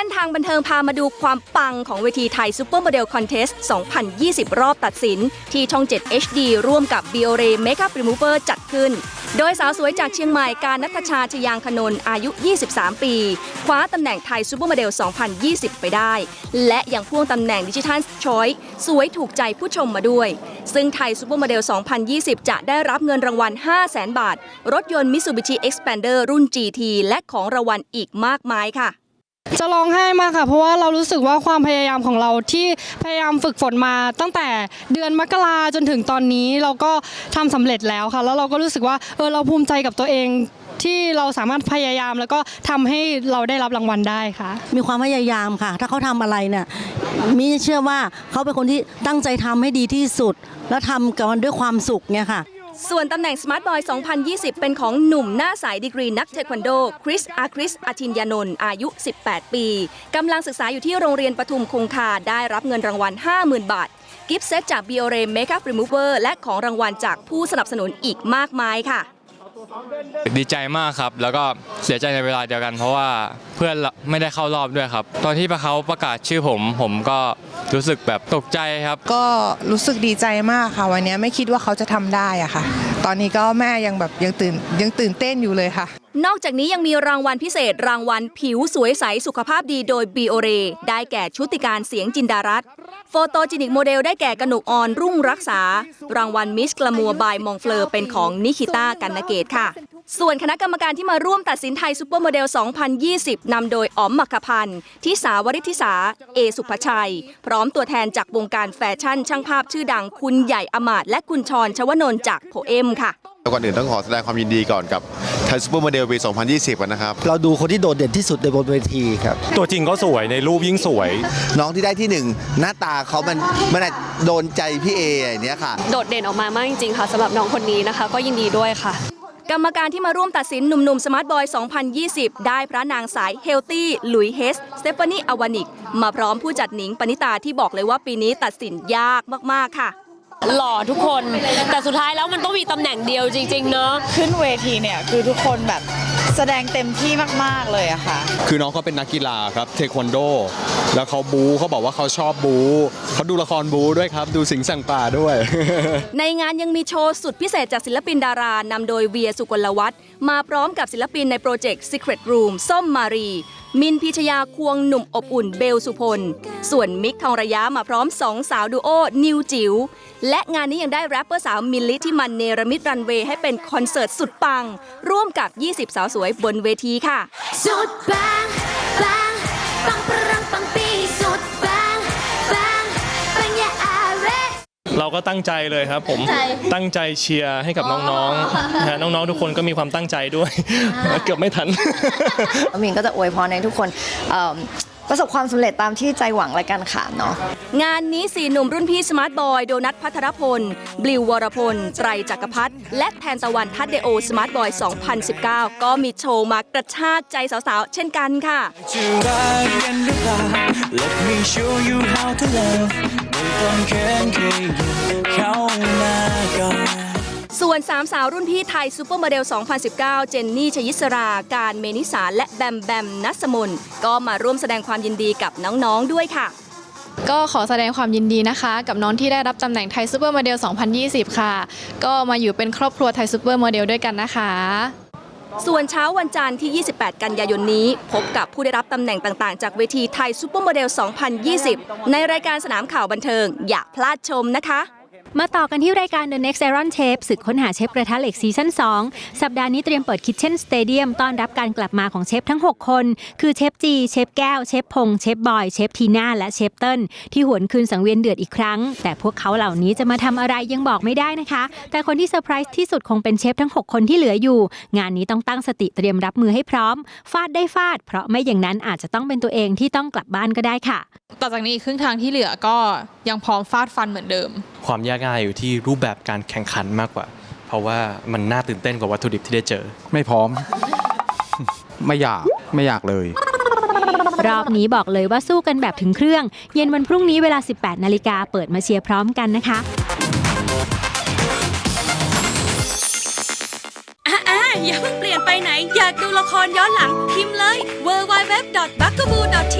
ส้นทางบันเทิงพามาดูความปังของเวทีไทยซูเปอร์โมเดลคอนเทสต์ 2020 รอบตัดสิน ที่ช่อง 7 HD ร่วมกับ b i o r e Makeup Remover จัดขึ้น โดยสาวสวยจากเชียงใหม่การนัทชาชยางคณนอายุ 23 ปี คว้าตำแหน่งไทยซูเปอร์โมเดล 2020 ไปได้ และยังพ่วงตำแหน่งดิจิทัลชอยสวยถูกใจผู้ชมมาด้วย ซึ่งไทยซูเปอร์โมเดล 2020 จะได้รับเงินรางวัล 500,000 บาท รถยนต์ Mitsubishi Expander รุ่น GT และของรางวัลอีกมากมายค่ะ จะร้องไห้มากค่ะ เพราะว่าเรารู้สึกว่าความพยายามของเราที่พยายามฝึกฝนมาตั้งแต่เดือนมกราจนถึงตอนนี้เราก็ทำสำเร็จแล้วค่ะ แล้วเราก็รู้สึกว่าเออเราภูมิใจกับตัวเองที่เราสามารถพยายามแล้วก็ทำให้เราได้รับรางวัลได้ค่ะ มีความพยายามค่ะ ถ้าเขาทำอะไรเนี่ยมีเชื่อว่าเขาเป็นคนที่ตั้งใจทำให้ดีที่สุด แล้วทำกับมันด้วยความสุขเนี่ยค่ะ ส่วนตำแหน่ง Smart Boy 2020 เป็นของหนุ่มหน้าสายดีกรีนักเทควันโด คริส อาคริสอาทินยานนท์อายุ 18 ปีกำลังศึกษาอยู่ที่โรงเรียนปทุมคงคา ได้รับเงินรางวัล 50,000 บาท กิฟต์เซตจาก b i o r e Makeup Remover และของรางวัลจากผู้สนับสนุนอีกมากมายค่ะ ดีใจมากครับ แล้วก็เสียใจในเวลาเดียวกัน เพราะว่าเพื่อนไม่ได้เข้ารอบด้วยครับ ตอนที่พวกเขาประกาศชื่อผม ผมก็ รู้สึกแบบตกใจครับ ก็รู้สึกดีใจมากค่ะ วันนี้ไม่คิดว่าเขาจะทำได้อะค่ะ ตอนนี้ก็แม่ยังแบบยังตื่นยังตื่นเต้นอยู่เลยค่ะนอกจากนี้ยังมีรางวัลพิเศษรางวัลผิวสวยใสสุขภาพดีโดย b i o r e ได้แก่ชุติการเสียงจินดารัตโฟโตจินิกโมเดลได้แก่กนกออนรุ่งรักษา รางวัลมิสกลมัวบายมองเฟลอเป็นของนิคิต้ากันนเกตค่ะ ส่วนคณะกรรมการที่มาร่วมตัดสินไทยซูเปอร์โมเดล 2020 นำโดยอ๋อมมักขพันธ์ทิสาวริธิสา เอสุภชัย พร้อมตัวแทนจากวงการแฟชั่นช่างภาพชื่อดังคุณใหญ่อมาตและคุณชรชวนนท์จากโพเอมค่ะ ก่อนอื่นต้องขอแสดงความยินดีก่อนกับไทยซูเปอร์โมเดลปี 2020 นะครับ เราดูคนที่โดดเด่นที่สุดในบนเวทีครับ ตัวจริงก็สวยในรูปยิ่งสวย น้องที่ได้ที่หนึ่งหน้าตาเขามันมันอาจโดนใจพี่เออย่างเนี้ยค่ะ โดดเด่นออกมามากจริงๆค่ะสำหรับน้องคนนี้นะคะ ก็ยินดีด้วยค่ะ กรรมการที่มาร่วมตัดสินหนุ่มๆสมาร์ทบอย 2020 ได้พระนางสายเฮลตี้หลุยเฮสสเตฟานีอวานิก มาพร้อมผู้จัดหนิงปณิตาที่บอกเลยว่าปีนี้ตัดสินยากมากๆค่ะ หล่อทุกคน แต่สุดท้ายแล้วมันต้องมีตำแหน่งเดียวจริงๆเนาะ ขึ้นเวทีเนี่ยคือทุกคนแบบแสดงเต็มที่มากๆเลยอะค่ะ คือน้องเขาเป็นนักกีฬาครับเทควันโด แล้วเขาบูเขาบอกว่าเขาชอบบูเขาดูละครบูด้วยครับ ดูสิงสั่งป่าด้วย ในงานยังมีโชว์สุดพิเศษจากศิลปินดารานำโดยเวียสุกลวัฒน์มาพร้อมกับศิลปินในโปรเจกต์ Secret Room ส้มมารี มินพิชยาควงหนุ่มอบอุ่นเบลสุพล ส่วนมิกทองระยะมาพร้อมสองสาวดูโอ นิวจิ๋ว และงานนี้ยังได้แรปเปอร์สาวมิลลิที่มันเนรมิตรันเวย์ให้เป็นคอนเสิร์ตสุดปัง ร่วมกับ 20 สาวสวยบนเวทีค่ะ สุดปังปังปังปรังปัง เราก็ตั้งใจเลยครับผมตั้งใจเชียร์ให้กับน้องๆนะฮะน้องๆทุกคนก็มีความตั้งใจด้วย เกือบไม่ทัน มินก็จะอวยพรให้ทุกคนเอิ่มประสบความสำเร็จตามที่ใจหวังและกันค่ะเนาะ งานนี้สี่หนุ่มรุ่นพี่สมาร์ทบอย โดนัทพัทรพล บลิววรพล ไตรจักรพัฒน์และแทนตะวันทัดเดโอสมาร์ทบอย 2019 ก็มีโชว์มากระชากใจสาวๆ เช่นกันค่ะ จะรักกันหรือเปล่า Let me show you how to love ไม่ ต้องเขินแค่อยู่เข้ามาก่อนส่วนสามสาวรุ่นพี่ไทยซูเปอร์โมเดล 2019 เจนนี่ ชยิสรา การเมนิสา และแบมแบม นัสมน ก็มาร่วมแสดงความยินดีกับน้องๆ ด้วยค่ะ ก็ขอแสดงความยินดีนะคะ กับน้องที่ได้รับตำแหน่งไทยซูเปอร์โมเดล 2020 ค่ะ ก็มาอยู่เป็นครอบครัวไทยซูเปอร์โมเดลด้วยกันนะคะ ส่วนเช้าวันจันทร์ที่ 28 กันยายนนี้ พบกับผู้ได้รับตำแหน่งต่างๆ จากเวทีไทยซูเปอร์โมเดล 2020 ในรายการสนามข่าวบันเทิง อย่าพลาดชมนะคะ มาต่อกันที่รายการ The Next Iron Chef ศึกค้นหาเชฟกระทะเหล็กซีซั่น2 สัปดาห์นี้เตรียมเปิด Kitchen Stadium ต้อนรับการกลับมาของเชฟทั้ง 6 คน คือเชฟจี เชฟแก้ว เชฟพงษ์เชฟบอย เชฟทีน่า และเชฟเติ้ลที่หวนคืนสังเวียนเดือดอีกครั้ง แต่พวกเขาเหล่านี้จะมาทำอะไรยังบอกไม่ได้นะคะ แต่คนที่เซอร์ไพรส์ที่สุดคงเป็นเชฟทั้ง 6 คนที่เหลืออยู่ งานนี้ต้องตั้งสติเตรียมรับมือให้พร้อม ฟาดได้ฟาด เพราะไม่อย่างนั้นอาจจะต้องเป็นตัวเองที่ต้องกลับบ้านก็ได้ค่ะ ต่อจากนี้ครึ่งทางที่เหลือก็ยังพร้อมฟาดฟันเหมือนเดิมความยากง่ายอยู่ที่รูปแบบการแข่งขันมากกว่า เพราะว่ามันน่าตื่นเต้นกว่าวัตถุดิบที่ได้เจอ ไม่พร้อม ไม่อยากไม่อยากเลย รอบนี้บอกเลยว่าสู้กันแบบถึงเครื่อง เย็นวันพรุ่งนี้เวลา 18 นาฬิกาเปิดมาเชียร์พร้อมกันนะคะอ่าอย่าเพิ่งเปลี่ยนไปไหน อยากดูละครย้อนหลังพิมพ์เลย w w w b u g a b o o t v กกบูทีวี